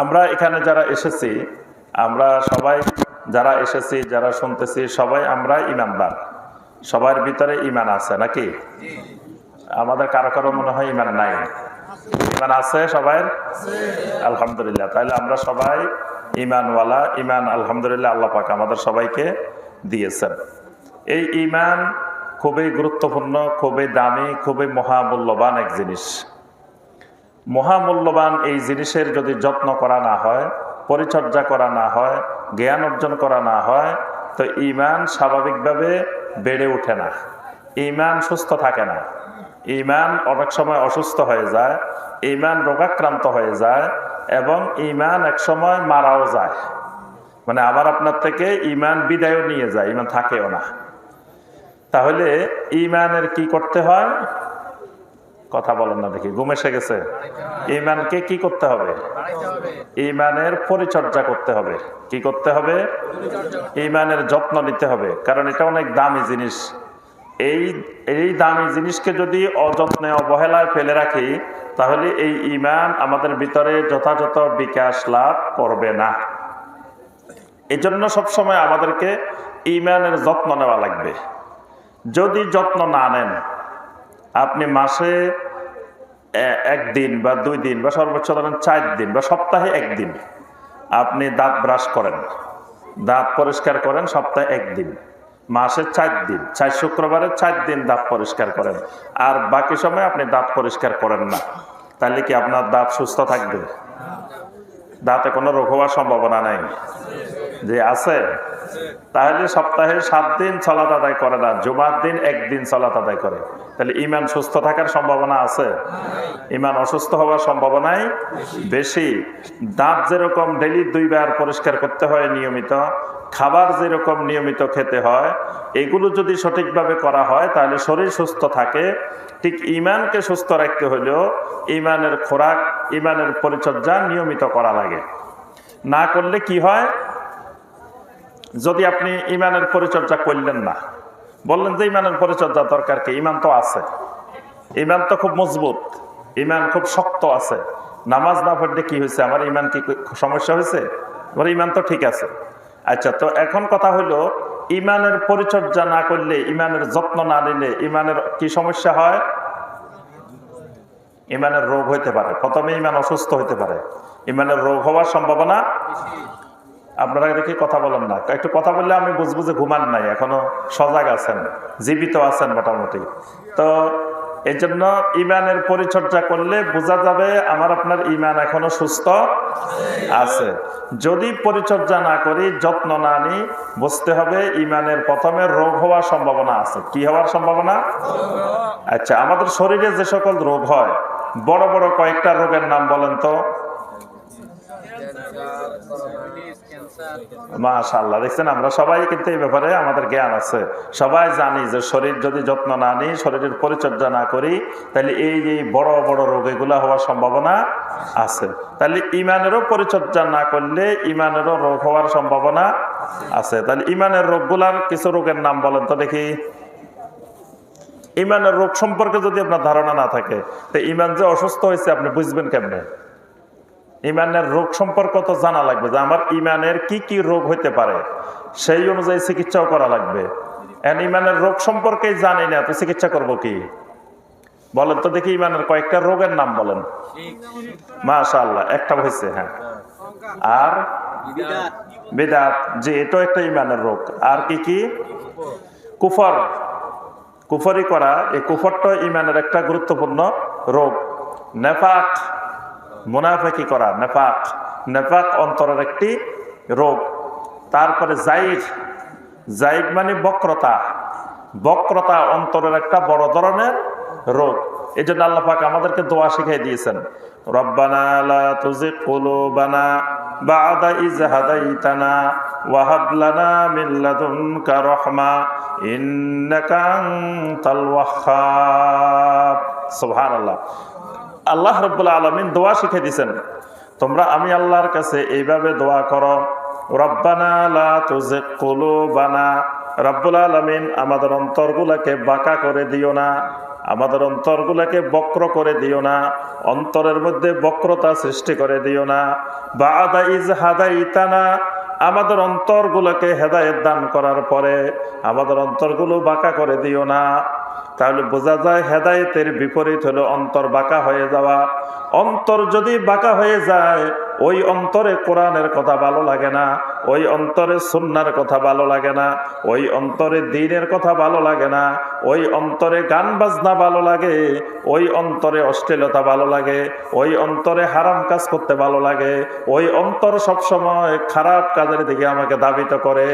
আমরা এখানে যারা এসেছি, আমরা সবাই যারা এসেছি, যারা শুনতেছি, সবাই আমরা ইমানদার। সবার ভিতরে ইমান আছে নাকি? আমাদের কারও কারও মনে হয় ইমান নাই। ইমান আছে সবাই? আলহামদুলিল্লাহ। তাহলে আমরা সবাই ইমানওয়ালা, ইমান আলহামদুলিল্লাহ আল্লাহ পাক আমাদের সবাইকে দিয়েছেন। এই ইমান খুবই গুরুত্বপূর্ণ, খুবই দামি, খুবই মহামূল্যবান এক জিনিস। মহামূল্যবান এই জিনিসের যদি যত্ন করা না হয়, পরিচর্যা করা না হয়, জ্ঞান অর্জন করা না হয়, তো ইমান স্বাভাবিকভাবে বেড়ে ওঠে না। ইমান সুস্থ থাকে না। ইমান অনেক সময় অসুস্থ হয়ে যায় ইমান রোগাক্রান্ত হয়ে যায় এবং ইমান এক সময় মারাও যায়। মানে আবার আপনার থেকে ইমান বিদায়ও নিয়ে যায় ইমান থাকেও না। তাহলে ইমানের কি করতে হয়? কথা বলেন না দেখি, ঘুম এসে গেছে। ইমানকে কি করতে হবে? ইমানের পরিচর্যা করতে হবে। কি করতে হবে? ইমানের যত্ন নিতে হবে। কারণ এটা অনেক দামি জিনিস। এই এই দামি জিনিসকে যদি অযত্নে, অবহেলায় ফেলে রাখি, তাহলে এই ইমান আমাদের ভিতরে যথাযথ বিকাশ লাভ করবে না। এই জন্য সবসময় আমাদেরকে ইমানের যত্ন নেওয়া লাগবে। যদি যত্ন না নেন, আপনি মাসে একদিন বা দুই দিন বা সর্বোচ্চ ধরেন চার দিন বা সপ্তাহে একদিন আপনি দাঁত ব্রাশ করেন। দাঁত পরিষ্কার করেন সপ্তাহে একদিন, মাসে চার দিন, চার শুক্রবারে চার দিন দাঁত পরিষ্কার করেন। আর বাকি সময় আপনি দাঁত পরিষ্কার করেন না। তাহলে কি আপনার দাঁত সুস্থ থাকবে? দাঁতে কোনো রোগ হওয়ার সম্ভাবনা নাই। যে আছে, তাহলে সপ্তাহে সাত দিন চলাত আদায় করে না, জুমার দিন একদিন চলাত আদায় করে। তাহলে ইমান সুস্থ থাকার সম্ভাবনা আছে? ইমান অসুস্থ হওয়ার সম্ভাবনাই বেশি। দাঁত যেরকম ডেলি দুইবার পরিষ্কার করতে হয় নিয়মিত, খাবার যেরকম নিয়মিত খেতে হয়, এগুলো যদি সঠিকভাবে করা হয়, তাহলে শরীর সুস্থ থাকে। ঠিক ইমানকে সুস্থ রাখতে হলেও ইমানের খোরাক, ইমানের পরিচর্যা নিয়মিত করা লাগে। না করলে কি হয়? যদি আপনি ইমানের পরিচর্যা করলেন না, বললেন যে ইমানের পরিচর্যা দরকার কি? ইমান তো আছে। ইমান তো খুব মজবুত। ইমান খুব শক্ত আছে। নামাজ না পড়লে কি হয়েছে? আমার ইমান কি সমস্যা হয়েছে? আমার ইমান তো ঠিক আছে। আচ্ছা তো এখন কথা হলো, ইমানের পরিচর্যা না করলে, ইমানের যত্ন না নিলে ইমানের কি সমস্যা হয়? ইমানের রোগ হইতে পারে। প্রথমে ইমান অসুস্থ হইতে পারে। ইমানের রোগ হওয়ার সম্ভাবনা আপনারা দেখি কথা বলেন না। একটু কথা বললে আমি বুঝব যে ঘুমান নাই, এখনও সজাগ আছেন, জীবিত আছেন মোটামুটি। তো এই জন্য ইমানের পরিচর্যা করলে বোঝা যাবে আমার আপনার ইমান এখনও সুস্থ আছে। যদি পরিচর্যা না করি, যত্ন না নি বুঝতে হবে ইমানের প্রথমে রোগ হওয়ার সম্ভাবনা আছে। কি হওয়ার সম্ভাবনা? আচ্ছা আমাদের শরীরে যে সকল রোগ হয়, বড় বড় কয়েকটা রোগের নাম বলেন তো। মাশাল্লাহ দেখছেন আমরা সবাই কিন্তু এই ব্যাপারে আমাদের জ্ঞান আছে। সবাই জানি যে শরীর যদি যত্ন না নিই, শরীরের পরিচর্যা না করি, তাহলে এই যে বড় বড় রোগ, এগুলো হওয়ার সম্ভাবনা আছে। তাহলে ইমানেরও পরিচর্যা না করলে ইমানেরও রোগ হওয়ার সম্ভাবনা আছে। তাহলে ইমানের রোগগুলার কিছু রোগের নাম বলেন তো দেখি। ইমানের রোগ সম্পর্কে যদি আপনার ধারণা না থাকে, তো ইমান যে অসুস্থ হয়েছে, আপনি বুঝবেন কেমনে? ইমানের রোগ সম্পর্ক তো জানা লাগবে যে আমার ইমানের কি কি রোগ হইতে পারে, সেই অনুযায়ী চিকিৎসাও করা লাগবে। ইমানের রোগ সম্পর্কে জানি না, তো চিকিৎসা করব কি? বলেন তো দেখি ইমানের কয়েকটা রোগের নাম বলেন। মাশাআল্লাহ, একটা হয়েছে হ্যাঁ। আর? বেদাত। যে এটাও একটা ইমানের রোগ। আর কি কি? কুফর। কুফরি করা, এই কুফরটা ইমানের একটা গুরুত্বপূর্ণ রোগ। নেফাক। মুনাফেকি করা, নেফাক। নেফাক অন্তরের একটি রোগ। তারপরে জাইগ। জাইগ মানে বক্রতা। বক্রতা অন্তরের একটা বড় ধরনের রোগ। এই জন্য আল্লাহ পাক আমাদেরকে দোয়া শিখাই দিয়েছেন। রব্বানা সুবহানাল্লাহ। আল্লাহ রব্বুল্লাহ আলমিন দোয়া শিখে দিছেন। তোমরা আমি আল্লাহর কাছে এইভাবে দোয়া করো, রব্বানা লা তুজিগ কুলুবানা। রব্বুল আলমিন আমাদের অন্তরগুলোকে বাঁকা করে দিও না, আমাদের অন্তরগুলোকে বক্র করে দিও না, অন্তরের মধ্যে বক্রতা সৃষ্টি করে দিও না। বা আদা ইজ হাদাইতানা, আমাদের অন্তরগুলোকে হেদায়েত দান করার পরে আমাদের অন্তরগুলো বাঁকা করে দিও না। তাহলে বোঝা যায় হেদায়েতের বিপরীত হলো অন্তর বাঁকা হয়ে যাওয়া। অন্তর যদি বাঁকা হয়ে যায়, ওই অন্তরে কোরআনের কথা ভালো লাগে না, ওই অন্তরে সুন্নার কথা ভালো লাগে না, ওই অন্তরে দিনের কথা ভালো লাগে না, ওই অন্তরে গান বাজনা ভালো লাগে, ওই অন্তরে অশ্লীলতা ভালো লাগে, ওই অন্তরে হারাম কাজ করতে ভালো লাগে, ওই অন্তর সবসময় খারাপ কাজের দিকে আমাকে দাবিত করে।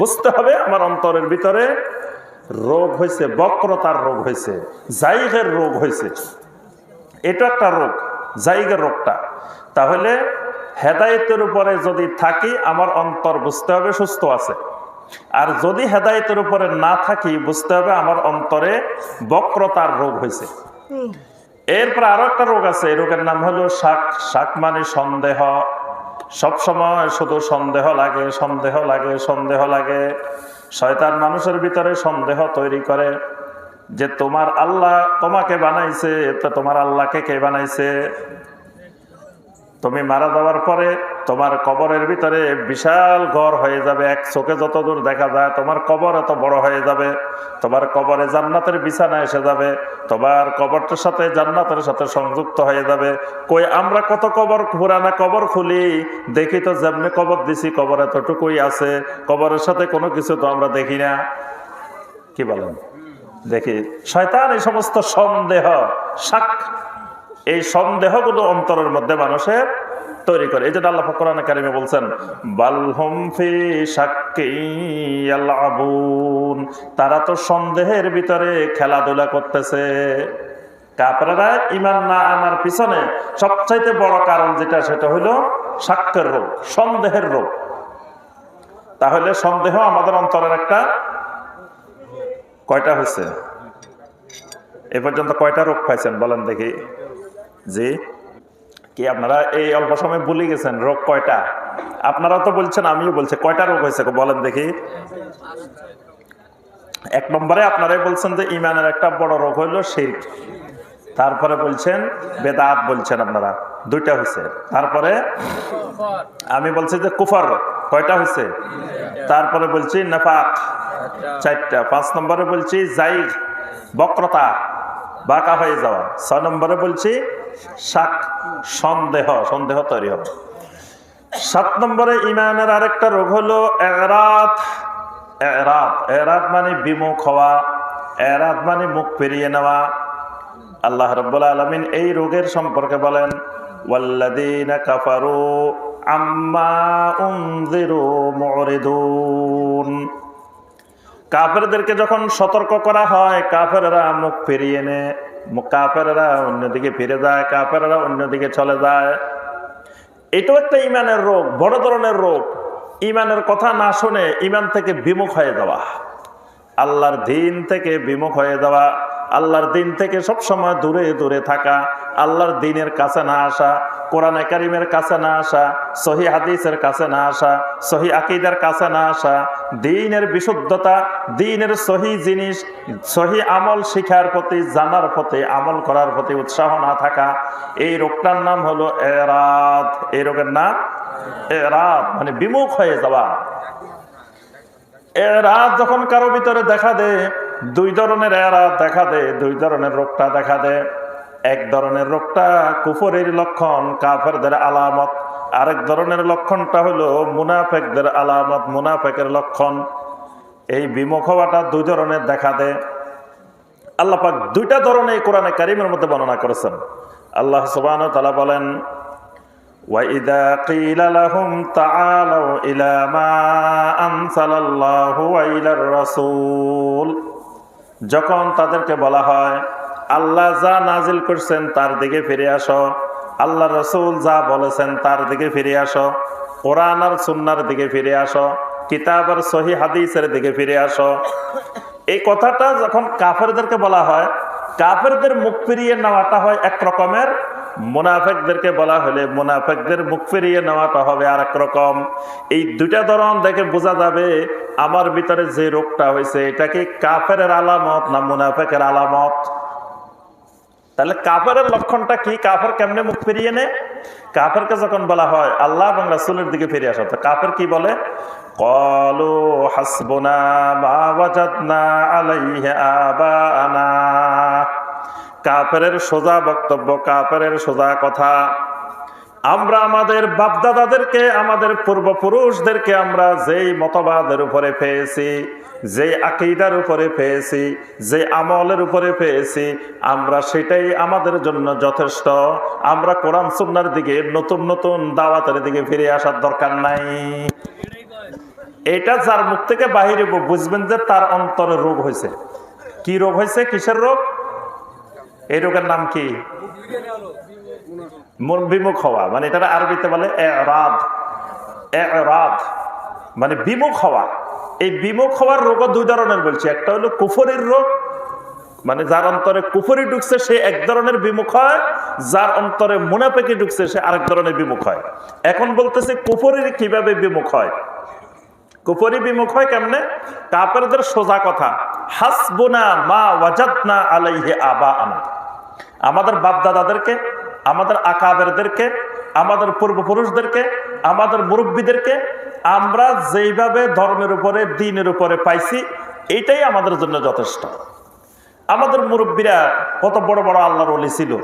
বুঝতে হবে আমার অন্তরের ভিতরে রোগ হয়েছে, বক্রতার রোগ হয়েছে, জাইগের রোগ হয়েছে। এটা একটা রোগ, জাইগের রোগটা। তাহলে হেদায়েতের উপরে যদি থাকি, আমার অন্তর বুঝতে হবে সুস্থ আছে। আর যদি হেদায়েতের উপরে না থাকি, বুঝতে হবে আমার অন্তরে বক্রতার রোগ হয়েছে। এরপর আরও একটা রোগ আছে, এই রোগের নাম হলো শাক। শাক মানে সন্দেহ। সবসময় শুধু সন্দেহ লাগে সন্দেহ লাগে সন্দেহ লাগে। শয়তান মানুষের ভিতরে সন্দেহ তৈরি করে যে তোমার আল্লাহ তোমাকে বানাইছে, তো তোমার আল্লাহকে কে বানাইছে? তুমি মারা যাওয়ার পরে তোমার কবরের ভিতরে বিশাল ঘর হয়ে যাবে, এক চোখে যত দূর দেখা যায় তোমার কবর এত বড় হয়ে যাবে। তোমার কবরে জান্নাতের বিছানা এসে যাবে, তোমার কবরটার সাথে জান্নাতের সাথে সংযুক্ত হয়ে যাবে। কই, আমরা কত কবর, পুরানা কবর খুলি? দেখি তো যেমনি কবর দিছি, কবর এতটুকুই আছে। কবরের সাথে কোনো কিছু তো আমরা দেখি না। কি বলেন? দেখি, শয়তান এই সমস্ত সন্দেহ, শাক, এই সন্দেহগুলো অন্তরের মধ্যে মানুষের তৈরি করে। এই যে আল্লাহ কোরআন কারিমে বলছেন বালহুম ফি শাক্কিয়ালাবুন তারা তো সন্দেহের ভিতরে খেলাধুলা করতেছে। কাপড়েরা ইমান না আনার পিছনে সবচাইতে বড় কারণ যেটা, সেটা হলো সাক্ষ্যের রোগ, সন্দেহের রোগ। তাহলে সন্দেহ আমাদের অন্তরের একটা, কয়টা হয়েছে? এ পর্যন্ত কয়টা রোগ পাইছেন বলেন দেখি। জি? কি আপনারা এই অল্প সময় ভুলে গেছেন রোগ কয়টা? আপনারা তো বলছেন, আমিও বলছি, কয়টা রোগ হয়েছে বলেন দেখি। এক নম্বরে আপনারাই বলছেন যে ইমানের একটা বড় রোগ হইল শির্ক। তারপরে বলছেন, বেদাত বলছেন আপনারা, দুইটা হয়েছে। তারপরে আমি বলছি যে কুফার কয়টা হয়েছে? তারপরে বলছি নেফাক, চারটা। পাঁচ নম্বরে বলছি জাইগ বক্রতা বাঁকা হয়ে যাওয়া। ছয় নম্বরে বলছি, শাক সন্দেহ সন্দেহ তৈরি হবে। সাত নম্বরে ইমানের আরেকটা রোগ হলো এরাত। এরাত এরাত মানে বিমুখ হওয়া, এরাত মানে মুখ ফিরিয়ে নেওয়া। আল্লাহ রব্বুল আলমিন এই রোগের সম্পর্কে বলেন কাফারু আম্মা উনজিরু কাফেরদেরকে যখন সতর্ক করা হয় কাফেরা মুখ ফিরিয়ে নে কাফেররা অন্যদিকে ফিরে যায়, কাফেররা অন্যদিকে চলে যায়। এটাও একটা ইমানের রোগ, বড় ধরনের রোগ। ইমানের কথা না শুনে ইমান থেকে বিমুখ হয়ে যাওয়া। আল্লাহর দিন থেকে বিমুখ হয়ে যাওয়া। আল্লাহর দিন থেকে সব সময় দূরে দূরে থাকা, আল্লাহর দিনের কাছে না আসা, কোরআন কারিমের কাছে না আসা, সহি হাদিসের কাছে না আসা, সহি আকিদের কাছে না আসা, দিনের বিশুদ্ধতা, দিনের সহি জিনিস, সহি আমল শিখার প্রতি, জানার প্রতি, আমল করার প্রতি উৎসাহ না থাকা, এই রোগটার নাম হলো এরাত। এই রোগের নাম এরাত মানে বিমুখ হয়ে যাওয়া। এরাত যখন কারও ভিতরে দেখা দেয় দুই ধরনের এরাত দেখা দেয় দুই ধরনের রোগটা দেখা দেয় এক ধরনের রোগটা কুফরের লক্ষণ কাফেরদের আলামত আরেক ধরনের লক্ষণটা হলো মুনাফেকদের আলামত মুনাফেকের লক্ষণ এই বিমুখ হওয়াটা দুই ধরনের দেখা দেয় আল্লাহ পাক দুইটা ধরনের কোরআনে কারিমের মধ্যে বর্ণনা করেছেন আল্লাহ সুবাহ তালা বলেন وإذا قيل لهم تعالوا إلى ما أنزل الله وإلى الرسول যখন তাদেরকে বলা হয়, আল্লাহ যা নাজিল করছেন তার দিকে ফিরে আসো, আল্লাহ রসুল যা বলেছেন তার দিকে ফিরে আসো, কোরআন আর সুন্নার দিকে ফিরে আসো, কিতাব আর সহি হাদিসের দিকে ফিরে আসো। এই কথাটা যখন কাফেরদেরকে বলা হয়, কাফেরদের মুখ ফিরিয়ে নেওয়াটা হয় এক রকমের মুনাফেকদেরকে বলা হলে মুনাফেকদের মুখ ফিরিয়ে নেওয়াটা হবে আর রকম। এই দুইটা ধরন দেখে বোঝা যাবে আমার ভিতরে যে রোগটা হয়েছে, এটা কি কাফের আলামত না মুনাফেকের আলামত? তাহলে কাফের লক্ষণটা কি? কাফের কেমনে মুখ ফিরিয়ে নে কাফেরকে যখন বলা হয়, আল্লাহ এবং রাসুলের দিকে ফিরে আসা, তো কাফের কি বলে? কলো হাসবুনা ওয়াজাদনা আলাইহি আবানা কাফের সোজা বক্তব্য কাফের সোজা কথা। আমরা আমাদের বাপদাদাদেরকে, আমাদের পূর্বপুরুষদেরকে আমরা যেই মতবাদের উপরে পেয়েছি যে আকিদার উপরে পেয়েছি যে আমলের উপরে পেয়েছি, আমরা সেটাই আমাদের জন্য যথেষ্ট। আমরা কোরআন সুন্নার দিকে নতুন নতুন দাওয়াতের দিকে ফিরে আসার দরকার নাই। এটা যার মুখ থেকে বাহিরে বুঝবেন যে তার অন্তরে রোগ হয়েছে। কি রোগ হয়েছে? কিসের রোগ? এই রোগের নাম কি? বিমুখ হওয়া মানে এটা আরবিতে বলে রাত রাত মানে বিমুখ হওয়া। এই বিমুখ হওয়ার রোগও দুই ধরনের বলছি। একটা হলো কুফরির রোগ মানে যার অন্তরে কুফরি ঢুকছে, সে এক ধরনের বিমুখ হয়। যার অন্তরে মুনাফেকি ঢুকছে, সে আরেক ধরনের বিমুখ হয়। এখন বলতেছে কুফরির কীভাবে বিমুখ হয়? কুফরি বিমুখ হয় কেমনে? কাপেরদের সোজা কথা। হাসবুনা মা ওয়াজাদনা আলাইহে আবা আনা আমাদের বাপদাদাদেরকে, আমাদের আকাবেরদেরকে, আমাদের পূর্বপুরুষদেরকে, আমাদের মুরব্বীদেরকে আমরা যেইভাবে ধর্মের উপরে, দিনের উপরে পাইছি এইটাই আমাদের জন্য যথেষ্ট। আমাদের মুরব্বীরা কত বড় বড় আল্লাহর অলি ছিল।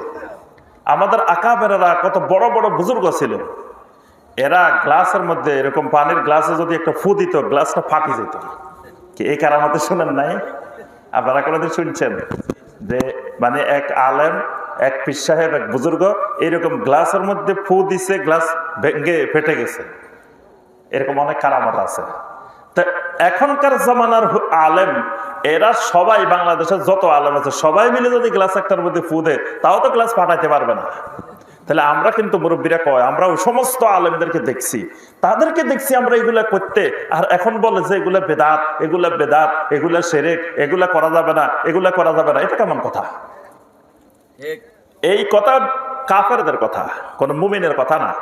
আমাদের আকাবেরা কত বড় বড় বুজুর্গ ছিল। এরা গ্লাসের মধ্যে এরকম পানির গ্লাসে যদি একটা ফু দিত, গ্লাসটা ফাটি যেত। কি এই কারামতে শুনেন নাই? আপনারা কোনোদিন শুনছেন? যে মানে এক আলেম, এক পিস সাহেব, এক বুজুর্গ এরকম গ্লাসের মধ্যে ফু দিছে, গ্লাস ভেঙে ফেটে গেছে। এরকম অনেক কারামত আছে। তা এখনকার জামানার আলেম, এরা সবাই বাংলাদেশের যত আলেম আছে, সবাই মিলে যদি গ্লাস একটার মধ্যে ফু দেয়, তাও তো গ্লাস ফাটাইতে পারবে না। তাহলে আমরা কিন্তু মুরব্বীরা কয় আমরা ওই সমস্ত আলেমদেরকে দেখছি। তাদেরকে দেখছি আমরা এগুলা করতে আর এখন বলে যে এগুলা বেদাত এগুলা বেদাত এগুলা সেরেক এগুলা করা যাবে না এগুলা করা যাবে না এটা কেমন কথা? এই কথা কাফেরদের কথা কোন মুমিনের কথা না।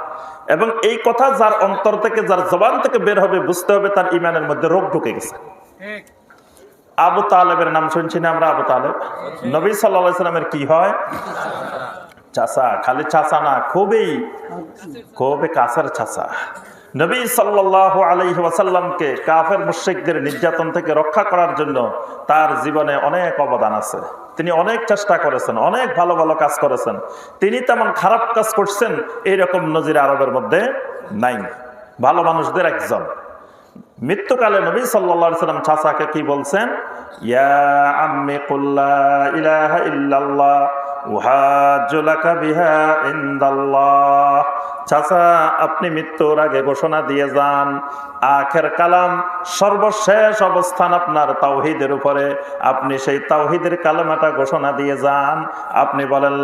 এবং এই কথা যার অন্তর থেকে যার জবান থেকে বের হবে বুঝতে হবে তার ইমানের মধ্যে রোগ ঢুকে গেছে। আবু তালেবের নাম শুনছি না আমরা আবু তালেব? নবী সাল্লা সাল্লামের কি হয়? চাষা খালি চাষা না, খুবই খুবই কাছের চাষা নবী সাল্লাহ আলহি ওয়াসাল্লামকে কাফের মুশ্রিকদের নির্যাতন থেকে রক্ষা করার জন্য তার জীবনে অনেক অবদান আছে। তিনি অনেক চেষ্টা করেছেন, অনেক ভালো ভালো কাজ করেছেন। তিনি তেমন খারাপ কাজ করছেন এইরকম নজির আরবের মধ্যে নাই। ভালো মানুষদের একজন। মৃত্যুকালে নবী সাল্লা সাল্লাম চাচাকে কি বলছেন? ইয়া আম্মি কুল্লা ইলাহা ইল্লাল্লাহ। أحاج لك بها عند الله. চাচা, আপনি মৃত্যুর আগে ঘোষণা দিয়ে যান। আখের কালাম, সর্বশেষ অবস্থান আপনার তাওহিদের উপরে। আপনি সেই তাওহিদের কালামাটা ঘোষণা দিয়ে যান। আপনি বলেন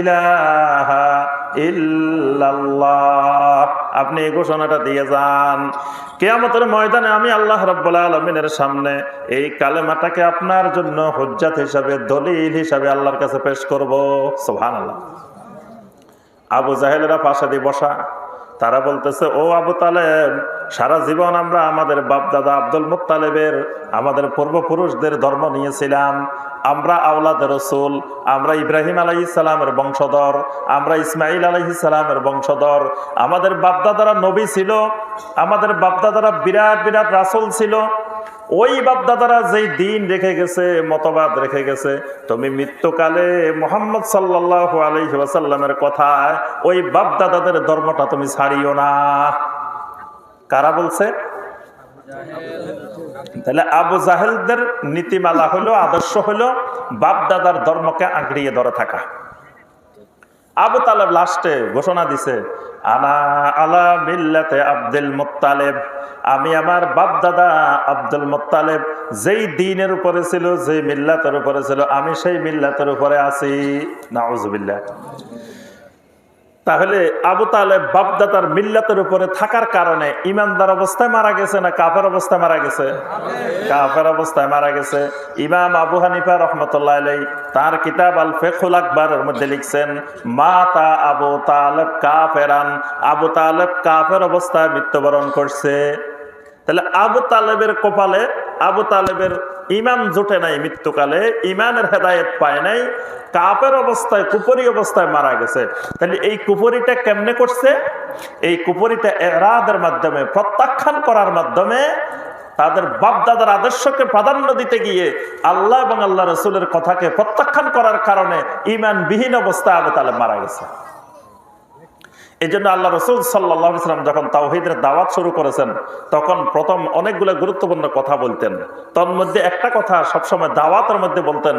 ইলাহা আপনি এই ঘোষণাটা দিয়ে যান। কেয়ামতের ময়দানে আমি আল্লাহ রব্বুল আলমিনের সামনে এই কালেমাটাকে আপনার জন্য হজ্জাত হিসাবে, দলিল হিসাবে আল্লাহর কাছে পেশ করব। সোহান আল্লাহ আবু জাহেলেরা দিয়ে বসা। তারা বলতেছে, ও আবু তালেব, সারা জীবন আমরা আমাদের বাপদাদা আব্দুল মুতালেবের আমাদের পূর্বপুরুষদের ধর্ম নিয়েছিলাম। আমরা আওলাদ রসুল, আমরা ইব্রাহিম আলাই ইসালামের বংশধর, আমরা ইসমাইল আলাই ইসালামের বংশধর। আমাদের বাপদাদারা নবী ছিল, আমাদের বাপদাদারা বিরাট বিরাট রাসুল ছিল। ওই বাপদাদারা যেই দিন রেখে গেছে, মতবাদ রেখে গেছে, তুমি মৃত্যুকালে মোহাম্মদ সাল্লাহ আলহিহাসাল্লামের কথায় ওই বাপদাদাদের ধর্মটা তুমি ছাড়িও না। কারা বলছে? তাহলে আবু জাহেলদের নীতিমালা হলো, আদর্শ হলো, বাপদাদার ধর্মকে আঁকড়িয়ে ধরে থাকা। আবু তালেব লাস্টে ঘোষণা দিছে, আনা আলা মিল্লাতে আব্দুল মোত্তালেব। আমি আমার বাপ দাদা আব্দুল মোত্তালেব, যেই দিনের উপরে ছিল, যেই মিল্লাতের উপরে ছিল, আমি সেই মিল্লাতের উপরে আছি। নাউজুবিল্লাহ। তাহলে আবু তালেব বাপদাদার মিল্লাতের উপরে থাকার কারণে ইমানদার অবস্থায় মারা গেছে না কাফের অবস্থায় মারা গেছে? কাফের অবস্থায় মারা গেছে। ইমাম আবু হানিফা রহমতুল্লাহ আলাই তার কিতাব আল ফেখুল আকবরের মধ্যে লিখছেন মা তা আবু তালেব কাফেরান, আবু তালেব কাফের অবস্থায় মৃত্যুবরণ করছে। তাহলে আবু তালেবের কপালে, আবু তালেবের ইমান জোটে নাই মৃত্যুকালে, ইমানের হেদায়েত পায় নাই কাপের অবস্থায় কুপুরি অবস্থায় মারা গেছে। তাহলে এই কুপুরিটা কেমনে করছে? এই কুপুরিটা এরাদের মাধ্যমে, প্রত্যাখ্যান করার মাধ্যমে তাদের বাপদাদার আদর্শকে প্রাধান্য দিতে গিয়ে আল্লাহ এবং আল্লাহ রসুলের কথাকে প্রত্যাখ্যান করার কারণে ইমানবিহীন অবস্থায় আবু তালেব মারা গেছে। এই জন্য আল্লাহ রসুল সাল্লাম যখন তাওহিদের দাওয়াত শুরু করেছেন, তখন প্রথম অনেকগুলো গুরুত্বপূর্ণ কথা বলতেন। তার মধ্যে একটা কথা সবসময় দাওয়াতের মধ্যে বলতেন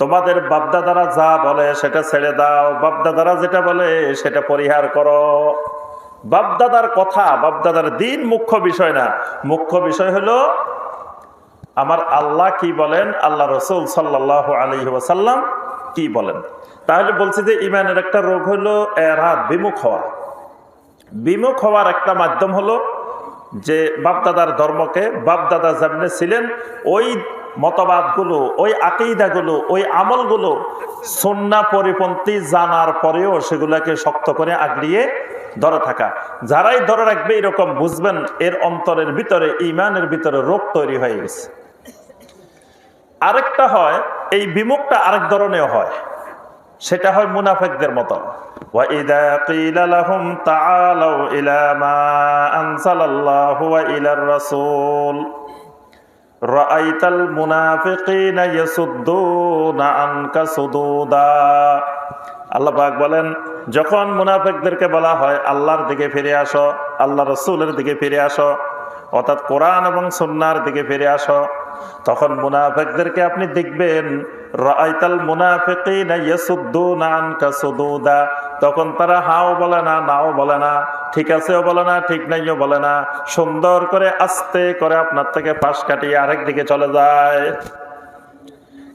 তোমাদের বাপদাদারা যা বলে সেটা ছেড়ে দাও, বাপদাদারা যেটা বলে সেটা পরিহার করো। বাপদাদার কথা, বাপদাদার দিন মুখ্য বিষয় না। মুখ্য বিষয় হলো, আমার আল্লাহ কি বলেন? আল্লাহ রসুল সাল্লাহ আলী ওয়াসাল্লাম কি বলেন? তাহলে বলছে যে ইমানের একটা রোগ হলো এরাত বিমুখ হওয়া। বিমুখ হওয়ার একটা মাধ্যম হলো যে বাপদাদার ধর্মকে, বাপদাদা যেমনি ছিলেন, ওই মতবাদগুলো, ওই আকিদাগুলো, ওই আমলগুলো সন্না পরিপন্থী জানার পরেও সেগুলোকে শক্ত করে আগড়িয়ে ধরে থাকা। যারাই ধরে রাখবে এরকম বুঝবেন, এর অন্তরের ভিতরে, ইমানের ভিতরে রোগ তৈরি হয়ে গেছে। আরেকটা হয় এই বিমুখটা আরেক ধরনের হয় সেটা হয় মুনাফেকদের মতো وَإِذَا قِيلَ لَهُمْ تَعَالَوْا إِلَى مَا أَنزَلَ اللَّهُ وَإِلَى الرَّسُولِ رَأَيْتَ الْمُنَافِقِينَ يَصُدُّونَ عَنكَ صُدُودًا আল্লাহ পাক বলেন যখন মুনাফেকদেরকে বলা হয় আল্লাহর দিকে ফিরে আসো আল্লাহ রসুলের দিকে ফিরে আসো অর্থাৎ কোরআন এবং সন্ন্যার দিকে ফিরে আসো তখন মুনাফেকদেরকে আপনি দেখবেন রাইতাল মুনাফিকিনা তখন তারা হাও বলে না, নাও বলে না, ঠিক আছেও বলে না, ঠিক নাইও বলে না। সুন্দর করে আস্তে করে আপনার থেকে পাশ কাটিয়ে আরেক দিকে চলে যায়।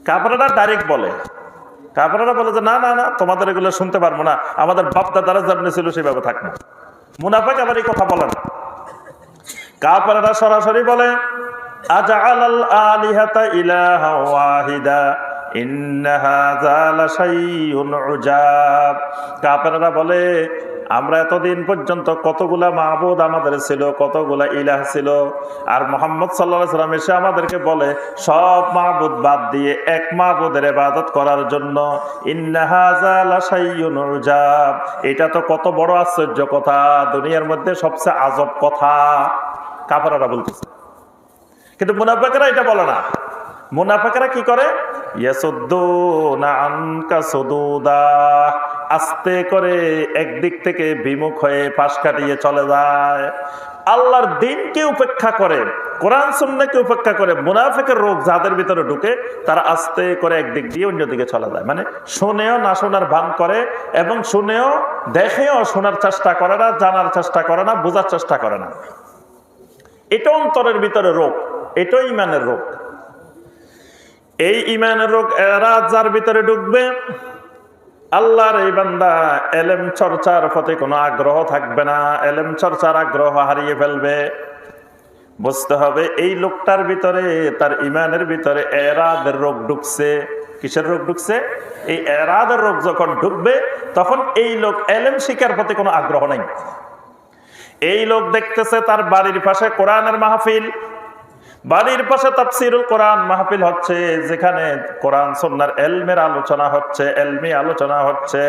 কাপড়টা ডাইরেক্ট বলে। কাপড়রা বলে যে, না না না, তোমাদের এগুলো শুনতে পারব না। আমাদের বাপদাদারা যেমনি ছিল সেভাবে থাকবে। মুনাফেক আবার এই কথা বলে না। কাপড়রা সরাসরি বলে ওয়াহিদা ইন্না হাযা লাশাইউন উজাব। বলে, আমরা এতদিন পর্যন্ত কতগুলা মাহবুদ আমাদের ছিল, কতগুলা ইলাহ ছিল। আর মোহাম্মদ সাল্লাহ সাল্লাম এসে আমাদেরকে বলে, সব মাহবুদ বাদ দিয়ে এক মাহবুদের ইবাদত করার জন্য এটা তো কত বড় আশ্চর্য কথা, দুনিয়ার মধ্যে সবচেয়ে আজব কথা। কাপড়ারা বলতেছে কিন্তু মুনাফেকেরা এটা বলে না। মুনাফেকেরা কি করে? আস্তে করে একদিক থেকে বিমুখ হয়ে পাশ কাটিয়ে চলে যায়। আল্লাহর দিনকে উপেক্ষা করে, কোরআন সুন্নাকে উপেক্ষা করে মুনাফেকের রোগ যাদের ভিতরে ঢুকে, তারা আস্তে করে একদিক দিয়ে অন্যদিকে চলে যায়। মানে শুনেও না শোনার ভান করে এবং শুনেও, দেখেও শোনার চেষ্টা করে না, জানার চেষ্টা করে না, বোঝার চেষ্টা করে না। এটা অন্তরের ভিতরে রোগ। এটাও ইমানের রোগ। এই ইমানের রোগ এরা যার ভিতরে ঢুকবে, আল্লাহর এই বান্দা এলেম চর্চার প্রতি কোনো আগ্রহ থাকবে না, এলেম চর্চার আগ্রহ হারিয়ে ফেলবে। বুঝতে হবে, এই লোকটার ভিতরে, তার ইমানের ভিতরে এরাদের রোগ ঢুকছে। কিসের রোগ ঢুকছে? এই এরাদের রোগ যখন ঢুকবে, তখন এই লোক এলেম শিকার প্রতি কোনো আগ্রহ নেই। এই লোক দেখতেছে তার বাড়ির পাশে কোরআনের মাহফিল বাড়ির পাশে তাফসিরুল কোরআন মাহফিল হচ্ছে, যেখানে কোরআন সন্ন্যার এলমের আলোচনা হচ্ছে, এলমি আলোচনা হচ্ছে।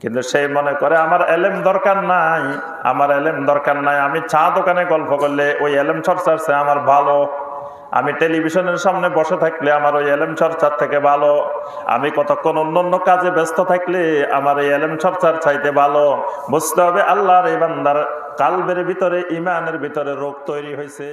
কিন্তু সে মনে করে, আমার এলেম দরকার নাই, আমার এলেম দরকার নাই, আমি চা দোকানে গল্প করলে ওই এলেম চর্চার আমার ভালো। আমি টেলিভিশনের সামনে বসে থাকলে আমার ওই এলেম চর্চার থেকে ভালো। আমি কতক্ষণ অন্য অন্য কাজে ব্যস্ত থাকলে আমার এই এলেম চর্চার চাইতে ভালো। বুঝতে হবে আল্লাহর এই বান্দার কালবের ভিতরে ইমানের ভিতরে রোগ তৈরি হয়েছে।